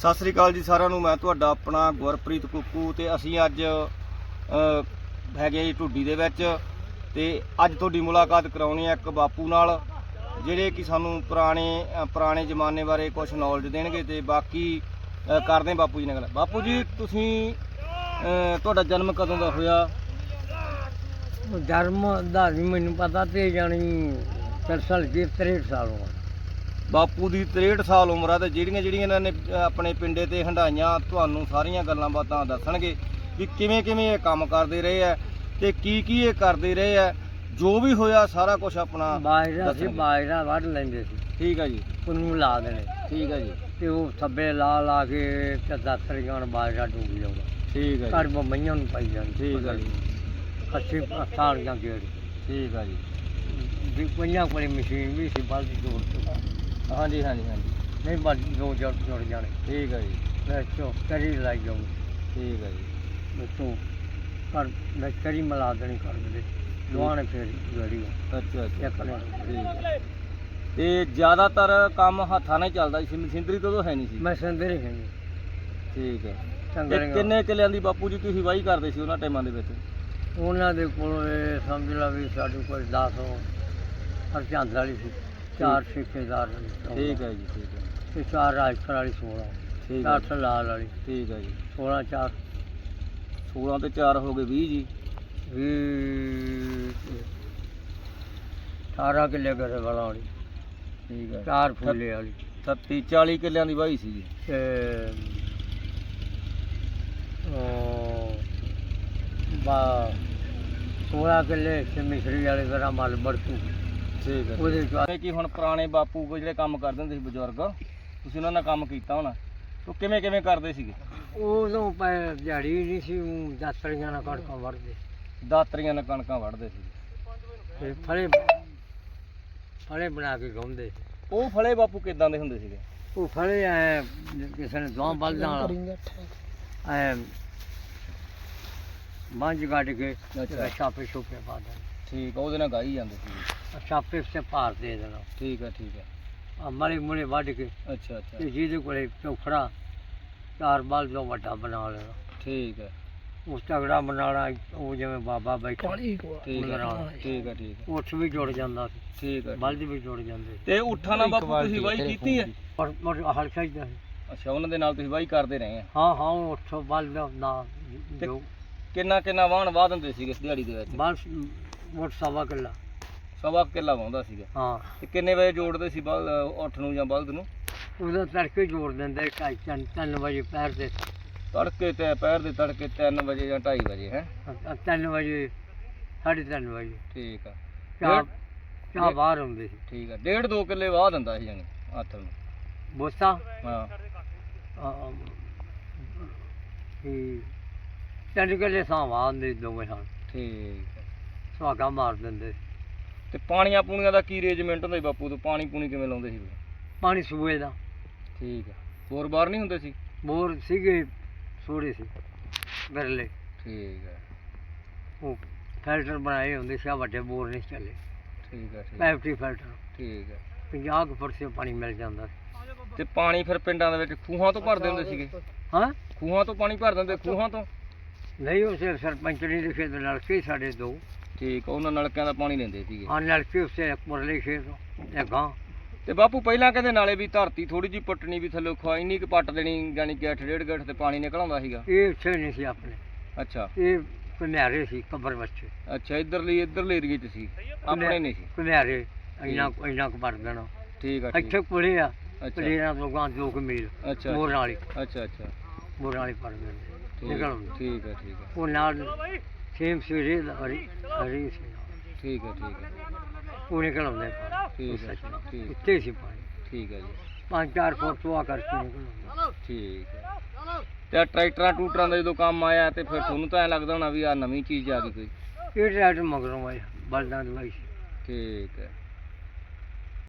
ਸਤਿ ਸ੍ਰੀ ਅਕਾਲ ਜੀ ਸਾਰਿਆਂ ਨੂੰ, ਮੈਂ ਤੁਹਾਡਾ ਆਪਣਾ ਗੁਰਪ੍ਰੀਤ ਕੁੱਕੂ ਤੇ ਅਸੀਂ ਅੱਜ ਹੈਗੇ ਜੀ ਢੁੱਡੀ ਦੇ ਵਿੱਚ ਤੇ ਅੱਜ ਤੁਹਾਡੀ ਮੁਲਾਕਾਤ ਕਰਾਉਣੀ ਹੈ ਇੱਕ ਬਾਪੂ ਨਾਲ, ਜਿਹੜੇ ਕਿ ਸਾਨੂੰ ਪੁਰਾਣੇ ਪੁਰਾਣੇ ਜ਼ਮਾਨੇ ਬਾਰੇ ਕੁਝ ਨੌਲੇਜ ਦੇਣਗੇ ਤੇ ਬਾਕੀ ਕਰਦੇ ਬਾਪੂ ਜੀ ਨਾਲ ਗੱਲ। ਬਾਪੂ ਜੀ, ਤੁਸੀਂ ਤੁਹਾਡਾ ਜਨਮ ਕਦੋਂ ਦਾ ਹੋਇਆ? ਜਨਮ ਦਾ ਨਹੀਂ ਮੈਨੂੰ ਪਤਾ ਤੇ ਜਾਣੀ ਦਰਸਲ ਜੀ 63 ਸਾਲ ਹੋ ਬਾਪੂ ਦੀ 63 ਸਾਲ ਉਮਰ ਆ ਤੇ ਜਿਹੜੀਆਂ ਜਿਹੜੀਆਂ ਇਹਨਾਂ ਨੇ ਆਪਣੇ ਪਿੰਡੇ ਤੇ ਹੰਡਾਈਆਂ ਤੁਹਾਨੂੰ ਸਾਰੀਆਂ ਗੱਲਾਂ ਬਾਤਾਂ ਦੱਸਣਗੇ ਵੀ ਕਿਵੇਂ ਕਿਵੇਂ ਇਹ ਕੰਮ ਕਰਦੇ ਰਹੇ ਆ ਤੇ ਕੀ ਕੀ ਇਹ ਕਰਦੇ ਰਹੇ ਆ ਜੋ ਵੀ ਹੋਇਆ ਸਾਰਾ ਕੁਝ ਆਪਣਾ ਬਾਜਰਾ ਸੀ। ਬਾਜਰਾ ਵੱਢ ਲੈਂਦੇ ਸੀ। ਠੀਕ ਆ ਜੀ। ਉਹਨੂੰ ਲਾ ਦੇਣੇ। ਠੀਕ ਆ ਜੀ। ਤੇ ਉਹ ਥੱਬੇ ਲਾ ਲਾ ਕੇ ਤੇ ਦਾਤਰ ਜਾਣ ਬਾਜਰਾ ਡੂਬ ਜਾਊਗਾ ਠੀਕ ਆ ਘਰ ਜੀ ਮਈਆਂ ਨੂੰ ਪਾਈ ਜਾਂਦੀ ਠੀਕ ਆ ਜੀ। ਅੱਛੀ ਸਾਲ ਜਾਂ ਗੇੜ। ਠੀਕ ਆ ਜੀ। ਵੀ ਪੰਜਾਂ ਕੋਲੇ ਮਸ਼ੀਨ ਵੀ ਸੀ ਬਲਦੀ ਜੋੜ ਕੇ। ਹਾਂਜੀ ਹਾਂਜੀ ਹਾਂਜੀ। ਨਹੀਂ ਬਸ ਦੋ ਜੜ ਜੁੜ ਜਾਣੇ। ਠੀਕ ਆ ਜੀ। ਮੈਂ ਚੋ ਕਰੀ ਲਾਈ ਜਾਊਂ ਠੀਕ ਆ ਜੀ। ਤੂੰ ਕਰ ਮੈਂ ਕਰੀ ਮਿਲਾ ਦੇਣੀ ਕਰ ਦੇ। ਦੁਆਣੇ ਫੇਰ ਗੜੀ ਅੱਛਾ ਅੱਛਾ। ਇੱਕ ਨੇ ਠੀਕ ਆ। ਤੇ ਜ਼ਿਆਦਾਤਰ ਕੰਮ ਹੱਥਾਂ ਨਾਲ ਹੀ ਚੱਲਦਾ ਸੀ ਮਸ਼ੀਨਰੀ ਤੋਂ ਤਾਂ ਹੈ ਨਹੀਂ ਸੀ। ਮੈਂ ਹਾਂ ਠੀਕ ਹੈ ਤੇ ਕਿੰਨੇ ਕਿੱਲਿਆਂ ਦੀ ਬਾਪੂ ਜੀ ਤੁਸੀਂ ਵਾਹੀ ਕਰਦੇ ਸੀ ਉਹਨਾਂ ਟਾਈਮਾਂ ਦੇ ਵਿੱਚ? ਉਹਨਾਂ ਦੇ ਕੋਲ ਇਹ ਸਮਝ ਲਾ ਵੀ ਸਾਡੇ ਕੋਲ 10 ਹਰ ਚੰਦ ਵਾਲੀ ਸੀ। ਚਾਰ ਠੇਕੇਦਾਰ ਨੇ। ਠੀਕ ਹੈ ਜੀ ਠੀਕ ਹੈ। ਤੇ ਚਾਰ ਰਾਜਪੁਰ ਵਾਲੀ 16 ਠੀਕ ਹੈ ਚਾਰ ਸਲਾਲ ਵਾਲੀ। ਠੀਕ ਹੈ ਜੀ। 16 ਚਾਰ। 16 ਤੇ 4 ਹੋ ਗਏ 20 ਜੀ। ਵੀ 18 ਕਿੱਲੇ ਕਰੇ ਵਾਲਾ ਵਾਲੀ। ਠੀਕ ਹੈ। ਚਾਰ ਫੁੱਲੇ ਵਾਲੀ। 30 40 ਕਿੱਲਿਆਂ ਦੀ ਵਾਹੀ ਸੀ ਜੀ। ਤੇ ਉਹ ਬਾ 16 ਕਿੱਲੇ ਤੇ ਮਿਸਰੀ ਵਾਲੇ ਦਾ ਮਲ ਬੜਤੂ ਠੀਕ ਹੈ ਉਹਦੇ ਚੋਂ ਜਿਵੇਂ ਕਿ ਹੁਣ ਪੁਰਾਣੇ ਬਾਪੂ ਕੋ ਜਿਹੜੇ ਕੰਮ ਕਰਦੇ ਹੁੰਦੇ ਸੀ ਬਜ਼ੁਰਗ ਤੁਸੀਂ ਉਹਨਾਂ ਨਾਲ ਕੰਮ ਕੀਤਾ ਹੋਣਾ। ਉਹ ਕਿਵੇਂ ਕਿਵੇਂ ਕਰਦੇ ਸੀਗੇ? ਉਦੋਂ ਪੈ ਦਿਹਾੜੀ ਨਹੀਂ ਸੀ ਊਂ ਦਾਤਰੀਆਂ ਨਾਲ ਕਣਕਾਂ ਵੜਦੇ ਦਾਤਰੀਆਂ ਨਾਲ ਕਣਕਾਂ ਵੱਢਦੇ ਸੀ। ਤੇ ਫਲੇ ਫਲੇ ਬਣਾ ਕੇ ਗਾਉਂਦੇ ਉਹ ਫਲੇ ਬਾਪੂ ਕਿਦਾਂ ਦੇ ਹੁੰਦੇ ਸੀਗੇ? ਉਹ ਫਲੇ ਐ ਕਿਸੇ ਨੇ ਦੋ ਬਲਦਾਂ ਵਾਲਾ ਐ ਮੰਝ ਕੱਢ ਕੇ ਅੱਛਾ। ਛਾਪੇ ਛੋਪੇ ਪਾ ਦੇਣਾ। ਠੀਕ ਆ, ਉਹਦੇ ਨਾਲ ਗਾਈ ਜਾਂਦੇ ਸੀ। ਛਾਪੇ ਸੇ ਭਾਰ ਦੇ ਦੇਣਾ। ਠੀਕ ਹੈ ਠੀਕ ਹੈ। ਆ ਮਲੇ ਮੁਲੇ ਵੱਢ ਕੇ ਅੱਛਾ ਅੱਛਾ। ਤੇ ਜਿਹਦੇ ਕੋਲੇ ਚੋਖੜਾ ਚਾਰ ਬਲ ਤੋਂ ਵੱਡਾ ਬਣਾ ਲੈਣਾ। ਠੀਕ ਹੈ। ਉਹ ਤਗੜਾ ਬਣਾਉਣਾ ਉਹ ਜਿਵੇਂ ਬਾਬਾ ਬੈਠਾ। ਠੀਕ ਹੈ ਠੀਕ ਹੈ ਠੀਕ ਹੈ। ਉੱਠ ਵੀ ਜੁੜ ਜਾਂਦਾ ਸੀ। ਠੀਕ ਹੈ। ਬਲਦ ਵੀ ਜੁੜ ਜਾਂਦੇ ਤੇ ਉਠਾਂ ਨਾਲ ਬਾਪੂ ਤੁਸੀਂ ਵਾਹੀ ਕੀਤੀ ਹੈ? ਪਰ ਹਰ ਚਾਹੀਦਾ ਸੀ ਅੱਛਾ ਉਹਨਾਂ ਦੇ ਨਾਲ ਤੁਸੀਂ ਵਾਹੀ ਕਰਦੇ ਰਹੇ ਆ ਹਾਂ ਹਾਂ ਉੱਠੋ ਬਲਦ ਨਾ ਜੋ। ਕਿੰਨਾ ਕਿੰਨਾ ਵਾਹਣ ਵਾਹ ਦਿੰਦੇ ਸੀਗੇ ਇਸ ਦਿਹਾੜੀ ਦੇ ਵਿੱਚ? ਬਸ ਮੋਟ ਸਵਾ ਕਿੱਲਾ ਸਵਾ ਕਿੱਲਾ ਵਾਹੁੰਦਾ ਸੀਗਾ। ਹਾਂ। ਤੇ ਕਿੰਨੇ ਵਜੇ ਜੋੜਦੇ ਸੀ ਬਲ ਉੱਠ ਨੂੰ ਜਾਂ ਬਲਦ ਨੂੰ? ਉਹਦਾ ਤੜਕੇ ਜੋੜ ਦਿੰਦੇ ਢਾਈ ਤਿੰਨ ਤਿੰਨ ਵਜੇ ਪੈਰ ਦੇ ਤੜਕੇ ਤੇ ਪੈਰ ਦੇ ਤੜਕੇ 3 ਵਜੇ ਜਾਂ 2:30 ਵਜੇ ਹੈ? ਅ- ਤਿੰਨ ਵਜੇ ਸਾਢੇ ਤਿੰਨ ਵਜੇ। ਠੀਕ ਆ। ਚਾਹ ਚਾਹ ਬਾਹਰ ਹੁੰਦੀ ਸੀ। ਠੀਕ ਆ। ਡੇਢ ਦੋ ਕਿੱਲੇ ਵਾਹ ਦਿੰਦਾ ਸੀ ਜਾਨੀ ਹੱਥ ਨੂੰ। ਬੋਸਾ? ਹਾਂ। ਤਿੰਨ ਕਿੱਲੇ ਸਾਵਾਂ ਹੁੰਦੇ ਸੀ ਦੋਵੇਂ ਹਾਂ ਠੀਕ ਸੁਹਾਗਾ ਮਾਰ ਦਿੰਦੇ। ਤੇ ਪਾਣੀਆਂ ਪੂਣੀਆਂ ਦਾ ਕੀ ਅਰੇਂਜਮੈਂਟ ਹੁੰਦਾ ਸੀ ਬਾਪੂ ਤੋਂ? ਪਾਣੀ ਪੂਣੀ ਕਿਵੇਂ ਲਾਉਂਦੇ ਸੀ ਪਾਣੀ ਸੂਏ ਦਾ। ਠੀਕ ਆ। ਬੋਰ ਬਾਰ ਨਹੀਂ ਹੁੰਦੇ ਸੀ? ਬੋਰ ਸੀਗੇ ਥੋੜੇ ਸੀ ਬਿਰਲੇ ਠੀਕ ਆ। ਉਹ ਫਿਲਟਰ ਬਣਾਏ ਹੁੰਦੇ ਸੀ ਆਹ ਵੱਡੇ ਬੋਰ ਨਹੀਂ ਚੱਲੇ। ਠੀਕ ਆ ਠੀਕ ਆ, ਪੈਪਟੀ ਫਿਲਟਰ ਠੀਕ ਆ। 50 ਕੁ ਫੁੱਟ ਸੇ ਪਾਣੀ ਮਿਲ ਜਾਂਦਾ ਸੀ। ਤੇ ਪਾਣੀ ਫਿਰ ਪਿੰਡਾਂ ਦੇ ਵਿੱਚ ਖੂਹਾਂ ਤੋਂ ਭਰਦੇ ਹੁੰਦੇ ਸੀਗੇ? ਹਾਂ? ਖੂਹਾਂ ਤੋਂ ਪਾਣੀ ਭਰ ਦਿੰਦੇ ਖੂਹਾਂ ਤੋਂ? ਨਹੀਂ ਉਸੇ ਸਰਪੰਚ ਨੇ ਲਿਖੇ ਤੇ ਨਲਕੇ ਸਾਡੇ ਦੋ। ਠੀਕ ਆ, ਉਹਨਾਂ ਨਲਕਿਆਂ ਦਾ ਪਾਣੀ ਲੈਂਦੇ ਸੀਗੇ। ਆ ਨਲਕੇ ਉਸੇ ਇੱਕ ਮੁਰਲੇ ਖੇਤ ਤੋਂ ਇੱਕ ਗਾਂ ਤੇ ਬਾਪੂ ਪਹਿਲਾਂ ਕਹਿੰਦੇ ਨਾਲੇ ਵੀ ਧਰਤੀ ਥੋੜੀ ਜੀ ਪੱਟਣੀ ਵੀ ਥੱਲੇ ਖਵਾ ਇੰਨੀ ਕੁ ਪੱਟ ਦੇਣੀ ਯਾਨੀ ਕਿ 8 ਡੇਢ ਗਿੱਠ ਤੇ ਪਾਣੀ ਨਿਕਲ ਆਉਂਦਾ ਸੀਗਾ? ਇਹ ਉੱਥੇ ਨਹੀਂ ਸੀ ਆਪਣੇ। ਅੱਛਾ। ਇਹ ਘੁਮਿਆਰੇ ਸੀ ਕਬਰ ਬੱਚੇ ਅੱਛਾ ਇਧਰਲੀ ਇਧਰਲੇ ਏਰੀਏ 'ਚ ਸੀ? ਆਪਣੇ ਨਹੀਂ ਸੀ? ਇੰਨਾ ਕੁ- ਇੰਨਾ ਕੁ ਭਰ ਦੇਣਾ ਠੀਕ ਆ ਠੀਕ। ਇੱਥੇ ਕੋਲੇ ਆ ਅੱਛਾ। ਪਲੇਰਾਂ ਤੋਂ ਗਾਂ ਦੋ ਕੁ ਮੀਲ ਅੱਛਾ ਮੋਰਾਂ ਵਾਲੀ। ਅੱਛਾ ਅੱਛਾ। ਮੋਰਾਂ ਵਾਲੀ ਭਰ ਦਿੰਦੇ ਠੀਕ ਨਿਕਲ ਆ, ਆਉਂਦੇ। ਠੀਕ ਹੈ ਠੀਕ ਹੈ ਉਹ ਨਾਲ ਸੇਮ ਸਵੇਰੇ ਦਾ ਹਰੀ ਹਰੀ ਸੀ। ਠੀਕ ਹੈ ਠੀਕ ਹੈ। ਉਹ ਨਿਕਲ ਆਉਂਦੇ ਠੀਕ ਹੈ ਠੀਕ ਸੀ ਪਾਣੀ। ਠੀਕ ਹੈ ਜੀ। ਪੰਜ ਚਾਰ ਫੁੱਟ ਤੋਂ ਆ ਕਰਕੇ ਠੀਕ ਹੈ। ਤੇ ਟਰੈਕਟਰਾਂ ਟੂਟਰਾਂ ਦਾ ਜਦੋਂ ਕੰਮ ਆਇਆ ਤੇ ਫਿਰ ਤੁਹਾਨੂੰ ਤਾਂ ਐ ਲੱਗਦਾ ਹੋਣਾ ਵੀ ਆ ਨਵੀਂ ਚੀਜ਼ ਆ ਗਈ ਕੋਈ। ਇਹ ਟਰੈਕਟਰ ਮਗਰੋਂ ਆਇਆ ਬਲਦਾਂ ਦੀ ਵਾਈ ਠੀਕ ਹੈ।